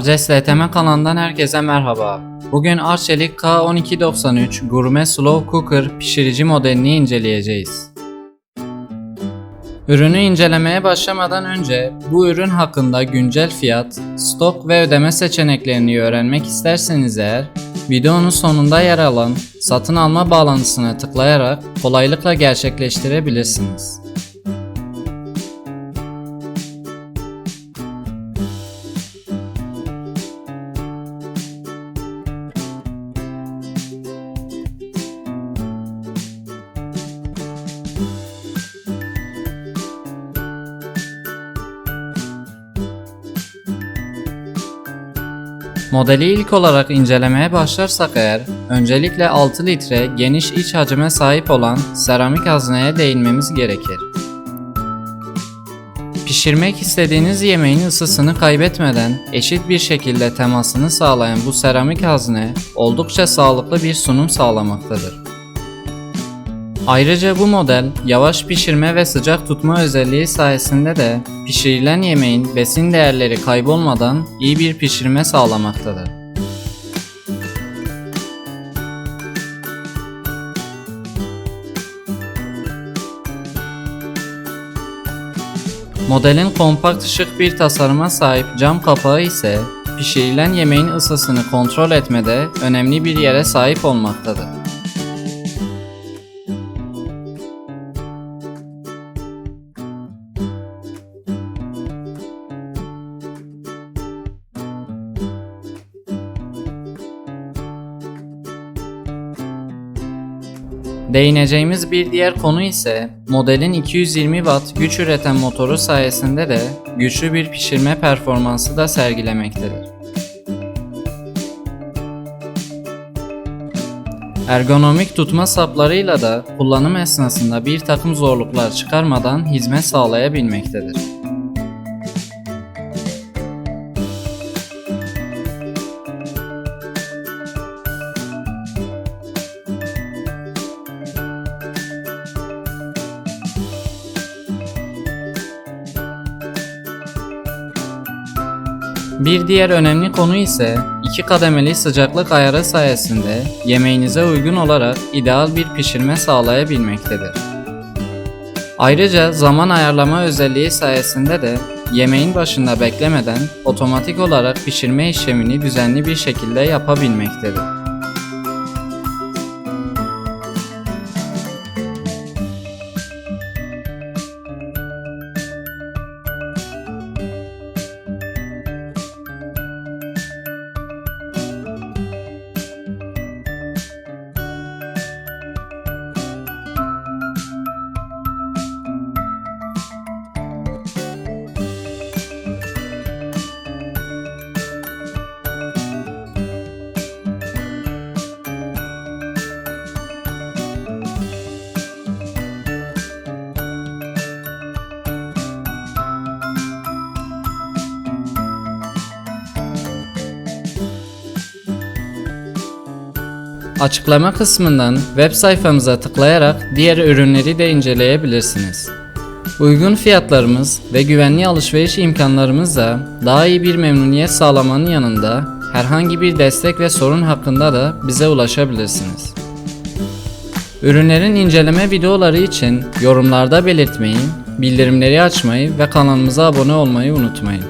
RCSLTM kanalından herkese merhaba. Bugün Arçelik K1293 Gourmet Slow Cooker pişirici modelini inceleyeceğiz. Ürünü incelemeye başlamadan önce bu ürün hakkında güncel fiyat, stok ve ödeme seçeneklerini öğrenmek isterseniz eğer videonun sonunda yer alan satın alma bağlantısına tıklayarak kolaylıkla gerçekleştirebilirsiniz. Modeli ilk olarak incelemeye başlarsak eğer, öncelikle 6 litre geniş iç hacime sahip olan seramik hazneye değinmemiz gerekir. Pişirmek istediğiniz yemeğin ısısını kaybetmeden eşit bir şekilde temasını sağlayan bu seramik hazne oldukça sağlıklı bir sunum sağlamaktadır. Ayrıca bu model yavaş pişirme ve sıcak tutma özelliği sayesinde de pişirilen yemeğin besin değerleri kaybolmadan iyi bir pişirme sağlamaktadır. Modelin kompakt şık bir tasarıma sahip cam kapağı ise pişirilen yemeğin ısısını kontrol etmede önemli bir yere sahip olmaktadır. Değineceğimiz bir diğer konu ise modelin 220 Watt güç üreten motoru sayesinde de güçlü bir pişirme performansı da sergilemektedir. Ergonomik tutma saplarıyla da kullanım esnasında bir takım zorluklar çıkarmadan hizmet sağlayabilmektedir. Bir diğer önemli konu ise iki kademeli sıcaklık ayarı sayesinde yemeğinize uygun olarak ideal bir pişirme sağlayabilmektedir. Ayrıca zaman ayarlama özelliği sayesinde de yemeğin başında beklemeden otomatik olarak pişirme işlemini düzenli bir şekilde yapabilmektedir. Açıklama kısmından web sayfamıza tıklayarak diğer ürünleri de inceleyebilirsiniz. Uygun fiyatlarımız ve güvenli alışveriş imkanlarımızla daha iyi bir memnuniyet sağlamanın yanında herhangi bir destek ve sorun hakkında da bize ulaşabilirsiniz. Ürünlerin inceleme videoları için yorumlarda belirtmeyi, bildirimleri açmayı ve kanalımıza abone olmayı unutmayın.